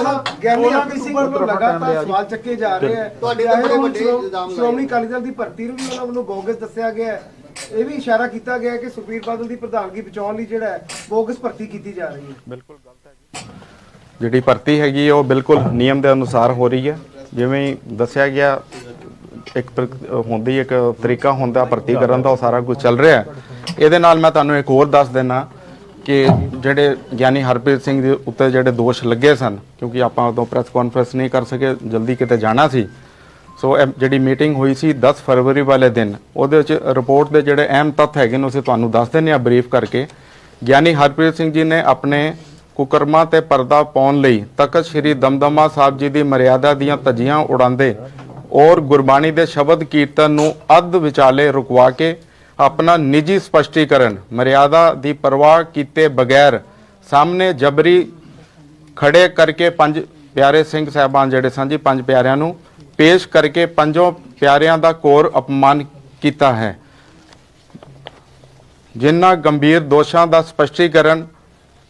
ਗਿਆਨੀ ਹਰਪ੍ਰੀਤ ਸਿੰਘ ਵੱਲੋਂ ਲਗਾਤਾਰ ਸਵਾਲ ਚੱਕੇ ਜਾ ਰਹੇ ਹੈ ਤੁਹਾਡੇ ਚਾਹੇ ਤੇ ਬੜੇ ਹੁਣ ਵੱਡੇ ਸ਼੍ਰੋ- ਇਲਜ਼ਾਮ ਲਾਏ। ਸ਼੍ਰੋਮਣੀ ਅਕਾਲੀ ਦਲ ਦੀ ਭਰਤੀ ਨੂੰ ਵੀ ਉਹਨਾਂ ਵੱਲੋਂ ਬੋਗਸ ਦੱਸਿਆ ਗਿਆ ਹੈ। ਇਹ ਵੀ ਇਸ਼ਾਰਾ ਕੀਤਾ ਗਿਆ ਹੈ ਕਿ ਸੁਖਬੀਰ ਬਾਦਲ ਦੀ ਪ੍ਰਧਾਨਗੀ ਬਚਾਉਣ ਲਈ ਜਿਹੜਾ ਹੈ ਬੋਗਸ ਭਰਤੀ ਕੀਤੀ ਜਾ ਰਹੀ ਹੈ। ਜਿਹੜੀ ਭਰਤੀ ਹੈਗੀ ਹੈ, ਉਹ ਬਿਲਕੁਲ ਨਿਯਮ ਦੇ ਅਨੁਸਾਰ ਹੋ ਰਹੀ ਹੈ। ਜਿਵੇਂ ਹੀ ਦੱਸਿਆ ਗਿਆ ਇੱਕ ਹੁੰਦੀ ਇੱਕ ਤਰੀਕਾ ਹੁੰਦਾ ਭਰਤੀ ਕਰਨ ਦਾ ਉਹ ਸਾਰਾ ਕੁਝ ਚੱਲ ਰਿਹਾ ਹੈ। ਇਹਦੇ ਨਾਲ ਮੈਂ ਤੁਹਾਨੂੰ ਇੱਕ ਹੋਰ ਦੱਸ ਦੇਣਾ ਕਿ ਜਿਹੜੇ ਗਿਆਨੀ ਹਰਪ੍ਰੀਤ ਸਿੰਘ ਦੇ ਉੱਤੇ ਜਿਹੜੇ ਦੋਸ਼ ਲੱਗੇ ਸਨ, ਕਿਉਂਕਿ ਆਪਾਂ ਉਦੋਂ ਪ੍ਰੈਸ ਕਾਨਫਰੰਸ ਨਹੀਂ ਕਰ ਸਕੇ, ਜਲਦੀ ਕਿਤੇ ਜਾਣਾ ਸੀ। ਸੋ ਇਹ ਜਿਹੜੀ ਮੀਟਿੰਗ ਹੋਈ ਸੀ 10 ਫਰਵਰੀ ਵਾਲੇ ਦਿਨ, ਉਹਦੇ ਵਿੱਚ ਰਿਪੋਰਟ ਦੇ ਜਿਹੜੇ ਅਹਿਮ ਤੱਥ ਹੈਗੇ ਨੇ, ਉਸੇ ਤੁਹਾਨੂੰ ਦੱਸ ਦਿੰਦੇ ਆ ਬਰੀਫ ਕਰਕੇ। ਗਿਆਨੀ ਹਰਪ੍ਰੀਤ ਸਿੰਘ ਜੀ ਨੇ ਆਪਣੇ ਕੁਕਰਮਾਂ ਤੇ ਪਰਦਾ ਪਾਉਣ ਲਈ ਤਖਤ ਸ੍ਰੀ ਦਮਦਮਾ ਸਾਹਿਬ ਜੀ ਦੀ ਮਰਿਆਦਾ ਦੀਆਂ ਧੱਜੀਆਂ ਉਡਾਉਂਦੇ ਔਰ ਗੁਰਬਾਣੀ ਦੇ ਸ਼ਬਦ ਕੀਰਤਨ ਨੂੰ ਅੱਧ ਵਿਚਾਲੇ ਰੁਕਵਾ ਕੇ ਆਪਣਾ ਨਿੱਜੀ ਸਪਸ਼ਟੀਕਰਨ ਮਰਿਆਦਾ ਦੀ ਪਰਵਾਹ ਕੀਤੇ ਬਗੈਰ ਸਾਹਮਣੇ ਜਬਰੀ ਖੜੇ ਕਰਕੇ ਪੰਜ ਪਿਆਰੇ ਸਿੰਘ ਸਾਹਿਬਾਨ ਜਿਹੜੇ ਸਨ ਜੀ, ਪੰਜ ਪਿਆਰਿਆਂ ਨੂੰ ਪੇਸ਼ ਕਰਕੇ ਪੰਜੋਂ ਪਿਆਰਿਆਂ ਦਾ ਕੋਰ ਅਪਮਾਨ ਕੀਤਾ ਹੈ। ਜਿਨ੍ਹਾਂ ਗੰਭੀਰ ਦੋਸ਼ਾਂ ਦਾ ਸਪਸ਼ਟੀਕਰਨ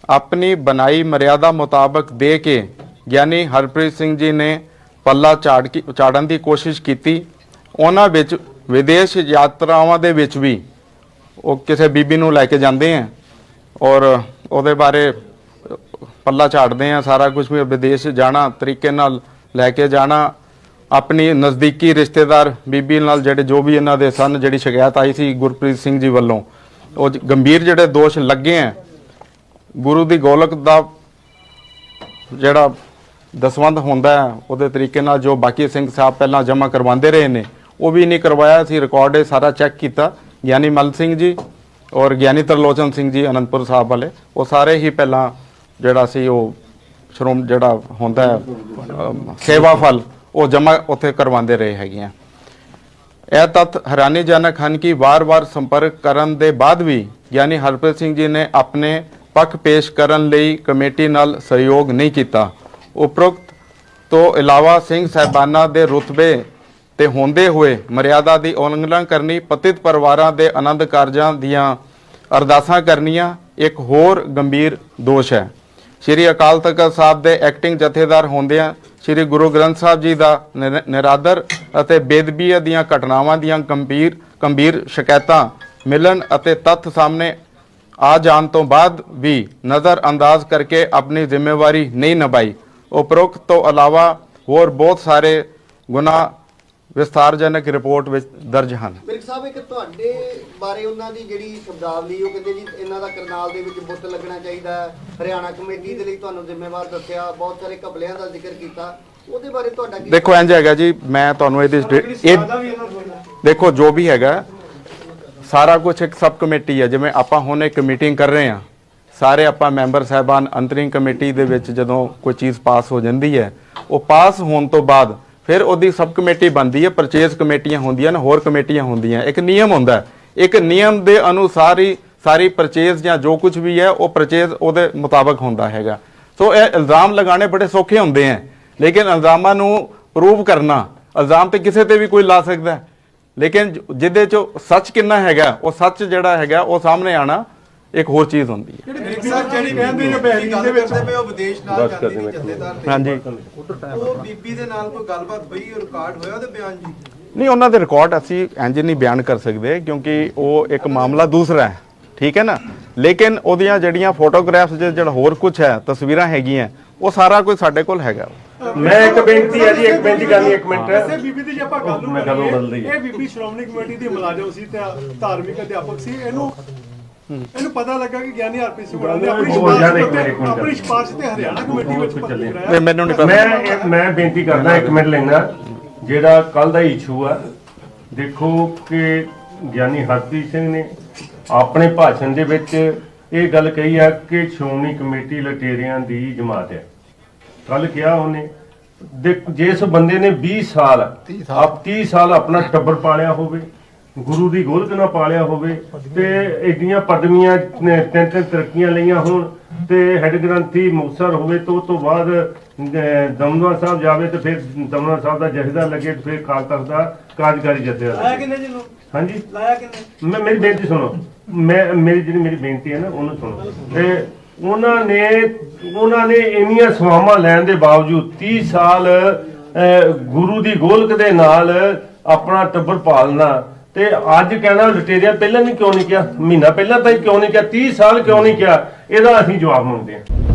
ਆਪਣੀ ਬਣਾਈ ਮਰਿਆਦਾ ਮੁਤਾਬਕ ਦੇ ਕੇ ਗਿਆਨੀ ਹਰਪ੍ਰੀਤ ਸਿੰਘ ਜੀ ਨੇ ਪੱਲਾ ਝਾੜ ਕੀ, ਝਾੜਨ ਦੀ ਕੋਸ਼ਿਸ਼ ਕੀਤੀ। ਉਹਨਾਂ ਵਿੱਚ ਵਿਦੇਸ਼ ਯਾਤਰਾਵਾਂ ਦੇ ਵਿੱਚ ਵੀ ਉਹ ਕਿਸੇ ਬੀਬੀ ਨੂੰ ਲੈ ਕੇ ਜਾਂਦੇ ਆ ਔਰ ਉਹਦੇ ਬਾਰੇ ਪੱਲਾ ਝਾੜਦੇ ਆ, ਸਾਰਾ ਕੁਝ ਵੀ ਵਿਦੇਸ਼ ਜਾਣਾ, ਤਰੀਕੇ ਨਾਲ ਲੈ ਕੇ ਜਾਣਾ, ਆਪਣੀ ਨਜ਼ਦੀਕੀ ਰਿਸ਼ਤੇਦਾਰ ਬੀਬੀ ਨਾਲ ਜਿਹੜੇ ਜੋ ਵੀ ਇਹਨਾਂ ਦੇ ਸਨ, ਜਿਹੜੀ ਸ਼ਿਕਾਇਤ ਆਈ ਸੀ ਗੁਰਪ੍ਰੀਤ ਸਿੰਘ ਜੀ ਵੱਲੋਂ, ਉਹ ਗੰਭੀਰ ਜਿਹੜੇ ਦੋਸ਼ ਲੱਗੇ ਆ, ਗੁਰੂ ਦੀ ਗੋਲਕ ਦਾ ਜਿਹੜਾ ਦਸਵੰਧ ਹੁੰਦਾ ਹੈ, ਉਹਦੇ ਤਰੀਕੇ ਨਾਲ ਜੋ ਬਾਕੀ ਸਿੰਘ ਸਾਹਿਬ ਪਹਿਲਾਂ ਜਮ੍ਹਾਂ ਕਰਵਾਉਂਦੇ ਰਹੇ ਨੇ ਉਹ ਵੀ ਨਹੀਂ ਕਰਵਾਇਆ ਸੀ ਰਿਕਾਰਡ ਇਹ ਸਾਰਾ ਚੈੱਕ ਕੀਤਾ। ਗਿਆਨੀ ਮਲ ਸਿੰਘ ਜੀ ਔਰ ਗਿਆਨੀ ਤਰਲੋਚਨ ਸਿੰਘ ਜੀ ਅਨੰਦਪੁਰ ਸਾਹਿਬ ਵਾਲੇ, ਉਹ ਸਾਰੇ ਹੀ ਪਹਿਲਾਂ ਜਿਹੜਾ ਸੀ ਉਹ ਸ਼੍ਰੋਮ ਜਿਹੜਾ ਹੁੰਦਾ ਹੈ ਸੇਵਾ ਫਲ, ਉਹ ਜਮ੍ਹਾਂ ਉੱਥੇ ਕਰਵਾਉਂਦੇ ਰਹੇ ਹੈਗੇ ਆ। ਇਹ ਤੱਥ ਹੈਰਾਨੀਜਨਕ ਹਨ ਕਿ ਵਾਰ-ਵਾਰ ਸੰਪਰਕ ਕਰਨ ਦੇ ਬਾਅਦ ਵੀ ਗਿਆਨੀ ਹਰਪ੍ਰੀਤ ਸਿੰਘ ਜੀ ਨੇ ਆਪਣੇ ਪੱਖ ਪੇਸ਼ ਕਰਨ ਲਈ ਕਮੇਟੀ ਨਾਲ ਸਹਿਯੋਗ ਨਹੀਂ ਕੀਤਾ। ਉਪਰੋਕਤ ਤੋਂ ਇਲਾਵਾ ਸਿੰਘ ਸਾਹਿਬਾਨਾਂ ਦੇ ਰੁਤਬੇ ਤੇ ਹੁੰਦੇ ਹੋਏ ਮਰਿਆਦਾ ਦੀ ਉਲੰਘਣਾ ਕਰਨੀ, ਪਤਿਤ ਪਰਿਵਾਰਾਂ ਦੇ ਆਨੰਦ ਕਾਰਜਾਂ ਦੀਆਂ ਅਰਦਾਸਾਂ ਕਰਨੀਆਂ, ਇੱਕ ਹੋਰ ਗੰਭੀਰ ਦੋਸ਼ ਹੈ। ਸ਼੍ਰੀ ਅਕਾਲ ਤਖਤ ਸਾਹਿਬ ਦੇ ਐਕਟਿੰਗ ਜਥੇਦਾਰ ਹੁੰਦਿਆਂ ਸ਼੍ਰੀ ਗੁਰੂ ਗ੍ਰੰਥ ਸਾਹਿਬ ਜੀ ਦਾ ਨਿਰ- ਨਿਰਾਦਰ ਅਤੇ ਬੇਦਬੀ ਦੀਆਂ ਘਟਨਾਵਾਂ ਦੀਆਂ ਗੰਭੀਰ ਗੰਭੀਰ ਸ਼ਿਕਾਇਤਾਂ ਮਿਲਣ ਅਤੇ ਤੱਥ ਸਾਹਮਣੇ ਆ ਜਾਣ ਤੋਂ ਬਾਅਦ ਵੀ ਨਜ਼ਰ ਅੰਦਾਜ਼ ਕਰਕੇ ਆਪਣੀ ਜ਼ਿੰਮੇਵਾਰੀ ਨਹੀਂ ਨਿਭਾਈ। ਉਪਰੋਕਤ ਤੋਂ ਇਲਾਵਾ ਹੋਰ ਬਹੁਤ ਸਾਰੇ ਗੁਨਾਹ ਵਿਸਥਾਰਜਨਕ ਰਿਪੋਰਟ ਵਿੱਚ ਦਰਜ ਹਨ। ਮਿਲਕ ਸਾਹਿਬ ਇੱਕ ਤੁਹਾਡੇ ਬਾਰੇ ਉਹਨਾਂ ਦੀ ਜਿਹੜੀ ਸ਼ਬਦਾਵਲੀ ਉਹ ਕਹਿੰਦੇ ਜੀ ਇਹਨਾਂ ਦਾ ਕਰਨਾਲ ਦੇ ਵਿੱਚ ਬੁੱਤ ਲੱਗਣਾ ਚਾਹੀਦਾ ਹੈ। ਹਰਿਆਣਾ ਕਮੇਟੀ ਦੇ ਲਈ ਤੁਹਾਨੂੰ ਜ਼ਿੰਮੇਵਾਰ ਦੱਸਿਆ ਬਹੁਤ ਸਾਰੇ ਕਬਲਿਆਂ ਦਾ ਜ਼ਿਕਰ ਕੀਤਾ। ਉਹਦੇ ਬਾਰੇ ਤੁਹਾਡਾ ਕੀ ਦੇਖੋ ਇੰਜ ਹੈਗਾ ਜੀ ਮੈਂ ਤੁਹਾਨੂੰ ਇਹਦੇ ਇਹ ਦੇਖੋ ਜੋ ਵੀ ਹੈਗਾ ਸਾਰਾ ਕੁਝ ਇੱਕ ਸਬ ਕਮੇਟੀ ਹੈ। ਜਿਵੇਂ ਆਪਾਂ ਹੁਣ ਇੱਕ ਮੀਟਿੰਗ ਕਰ ਰਹੇ ਹਾਂ ਸਾਰੇ ਆਪਾਂ ਮੈਂਬਰ ਸਾਹਿਬਾਨ ਅੰਤਰਿੰਗ ਕਮੇਟੀ ਦੇ ਵਿੱਚ ਜਦੋਂ ਕੋਈ ਚੀਜ਼ ਪਾਸ ਹੋ ਜਾਂਦੀ ਹੈ ਉਹ ਪਾਸ ਹੋਣ ਤੋਂ ਬਾਅਦ ਫਿਰ ਉਹਦੀ ਸਬ ਕਮੇਟੀ ਬਣਦੀ ਹੈ, ਪਰਚੇਸ ਕਮੇਟੀਆਂ ਹੁੰਦੀਆਂ ਨੇ, ਹੋਰ ਕਮੇਟੀਆਂ ਹੁੰਦੀਆਂ। ਇੱਕ ਨਿਯਮ ਹੁੰਦਾ ਇੱਕ ਨਿਯਮ ਦੇ ਅਨੁਸਾਰ ਹੀ ਸਾਰੀ ਪਰਚੇਜ਼ ਜਾਂ ਜੋ ਕੁਝ ਵੀ ਹੈ, ਉਹ ਪਰਚੇਜ਼ ਉਹਦੇ ਮੁਤਾਬਕ ਹੁੰਦਾ ਹੈਗਾ। ਸੋ ਇਹ ਇਲਜ਼ਾਮ ਲਗਾਉਣੇ ਬੜੇ ਸੌਖੇ ਹੁੰਦੇ ਹੈ। ਲੇਕਿਨ ਇਲਜ਼ਾਮਾਂ ਨੂੰ ਪ੍ਰੂਵ ਕਰਨਾ, ਇਲਜ਼ਾਮ ਤੇ ਕਿਸੇ ਤੇ ਵੀ ਕੋਈ ਲਾ ਸਕਦਾ ਲੇਕਿਨ ਜਿਹਦੇ ਚ ਸੱਚ ਕਿੰਨਾ ਹੈਗਾ, ਉਹ ਸੱਚ ਜਿਹੜਾ ਹੈਗਾ, ਉਹ ਸਾਹਮਣੇ ਆਣਾ ਇੱਕ ਹੋਰ ਚੀਜ਼ ਹੁੰਦੀ ਹੈ। ਸਰ ਜਿਹੜੀ ਕਹਿੰਦੇ ਨੇ ਬੈਰੀ ਦੇ ਵਿੱਚ ਉਹ ਵਿਦੇਸ਼ ਨਾਲ ਜਾਂਦੀ ਸੀ ਜਥੇਦਾਰ ਤੇ। ਹਾਂਜੀ। ਉਹ ਬੀਬੀ ਦੇ ਨਾਲ ਕੋਈ ਗੱਲਬਾਤ ਹੋਈ ਰਿਕਾਰਡ ਹੋਇਆ ਉਹਦੇ ਬਿਆਨ ਜੀ? ਨਹੀਂ ਉਹਨਾਂ ਦੇ ਰਿਕਾਰਡ ਅਸੀਂ ਇੰਜ ਨਹੀਂ ਬਿਆਨ ਕਰ ਸਕਦੇ ਕਿਉਂਕਿ ਉਹ ਇੱਕ ਮਾਮਲਾ ਦੂਸਰਾ ਹੈ। ਠੀਕ ਹੈ ਨਾ? ਲੇਕਿਨ ਉਹਦੀਆਂ ਜਿਹੜੀਆਂ ਫੋਟੋਗ੍ਰਾਫਸ ਜਿਹੜਾ ਹੋਰ ਕੁਝ ਹੈ ਤਸਵੀਰਾਂ ਹੈਗੀਆਂ ਉਹ ਸਾਰਾ ਕੁਝ ਸਾਡੇ ਕੋਲ ਹੈਗਾ। ਮੈਂ ਇੱਕ ਬੇਨਤੀ ਹੈ ਜੀ ਇੱਕ ਬੇਨਤੀ ਕਰਨੀ ਇੱਕ ਮਿੰਟ। ਵੈਸੇ ਬੀਬੀ ਦੀ ਜੇ ਆਪਾਂ ਗੱਲ ਨੂੰ ਇਹ ਬੀਬੀ ਸ਼੍ਰੋਮਣੀ ਕਮੇਟੀ ਦੀ ਮੁਲਾਜ਼ਮ ਸੀ ਤੇ ਧਾਰਮਿਕ ਅਧਿਆਪਕ ਸੀ। ਇਹਨੂੰ ਇਹਨੂੰ ਪਤਾ ਲੱਗਾ ਕਿ ਗਿਆਨੀ ਹਰਪ੍ਰੀਤ ਸਿੰਘ ਹੋਰਾਂ ਨੇ ਆਪਣੀ ਸਿਫਾਰਿਸ਼। ਆਪਣੀ ਤੇ ਹਰਿਆਣਾ ਕਮੇਟੀ ਵਿੱਚ ਚੱਲੇ। ਕਰਾਇਆ ਨਹੀਂ, ਮੈਨੂੰ ਨਹੀਂ ਪਤਾ ਮੈਂ ਮੈਂ ਬੇਨਤੀ ਕਰਦਾ ਇੱਕ ਮਿੰਟ ਲੈਣਾ ਜਿਹੜਾ ਕੱਲ ਦਾ ਇਸ਼ੂ ਆ ਦੇਖੋ ਕਿ ਗਿਆਨੀ ਹਰਪ੍ਰੀਤ ਸਿੰਘ ਨੇ ਆਪਣੇ ਭਾਸ਼ਣ ਦੇ ਵਿੱਚ ਇਹ ਗੱਲ ਕਹੀ ਆ ਕਿ ਸ਼੍ਰੋਮਣੀ ਕਮੇਟੀ ਲਟੇਰਿਆਂ ਦੀ ਜਮਾਤ ਹੈ ਕੱਲ ਕਿਹਾ ਉਹਨੇ ਜਿਸ ਬੰਦੇ ਨੇ 20 ਸਾਲ ਆਪ 30 ਸਾਲ ਆਪਣਾ ਟੱਬਰ ਪਾਲਿਆ ਹੋਵੇ ਗੁਰੂ ਦੀ ਗੋਲਕ ਨਾਲ ਪਾਲਿਆ ਹੋਵੇ ਤੇ ਐਡੀਆਂ ਪਦਵੀਆਂ ਨੇ ਤਿੰਨ ਤਿੰਨ ਤਰੱਕੀਆਂ ਲਈਆਂ ਹੋਣ ਤੇ ਹੈਡ ਗ੍ਰੰਥੀ ਮੁਕਤਸਰ ਹੋਵੇ ਤੋਂ ਤੋਂ ਬਾਅਦ ਦਮਦਮਾ ਸਾਹਿਬ ਜਾਵੇ ਤੇ ਫਿਰ ਦਮਦਮਾ ਸਾਹਿਬ ਦਾ ਜਥੇਦਾਰ ਲੱਗੇ ਤੇ ਫਿਰ ਕਾਲ ਤਖਤ ਦਾ ਕਾਰਜਕਾਰੀ ਜਥੇਦਾਰ ਲਾਇਆ। ਕਿੰਨੇ ਜੀ ਨੂੰ ਹਾਂਜੀ। ਲਾਇਆ ਕਿੰਨੇ? ਮੈਂ ਮੇਰੀ ਬੇਨਤੀ ਸੁਣੋ। ਮੈਂ ਮੇਰੀ ਜਿਹੜੀ ਮੇਰੀ ਬੇਨਤੀ ਹੈ ਨਾ ਉਹਨੂੰ ਸੁਣੋ। ਤੇ ਉਹਨਾਂ ਨੇ ਉਹਨਾਂ ਨੇ ਇੰਨੀਆਂ ਸਵਾਮਾਂ ਲੈਣ ਦੇ ਬਾਵਜੂਦ 30 ਸਾਲ ਗੁਰੂ ਦੀ ਗੋਲਕ ਦੇ ਨਾਲ ਆਪਣਾ ਟੱਬਰ ਪਾਲਣਾ ਤੇ ਅੱਜ ਕਹਿਣਾ ਲਟੇਰਿਆ ਪਹਿਲਾਂ ਨਹੀਂ ਕਿਉਂ ਨਹੀਂ ਕਿਹਾ? ਮਹੀਨਾ ਪਹਿਲਾਂ ਤਾਂ ਕਿਉਂ ਨਹੀਂ ਕਿਹਾ? 30 ਸਾਲ ਕਿਉਂ ਨਹੀਂ ਕਿਹਾ? ਇਹਦਾ ਅਸੀਂ ਜਵਾਬ ਮੰਗਦੇ ਹਾਂ।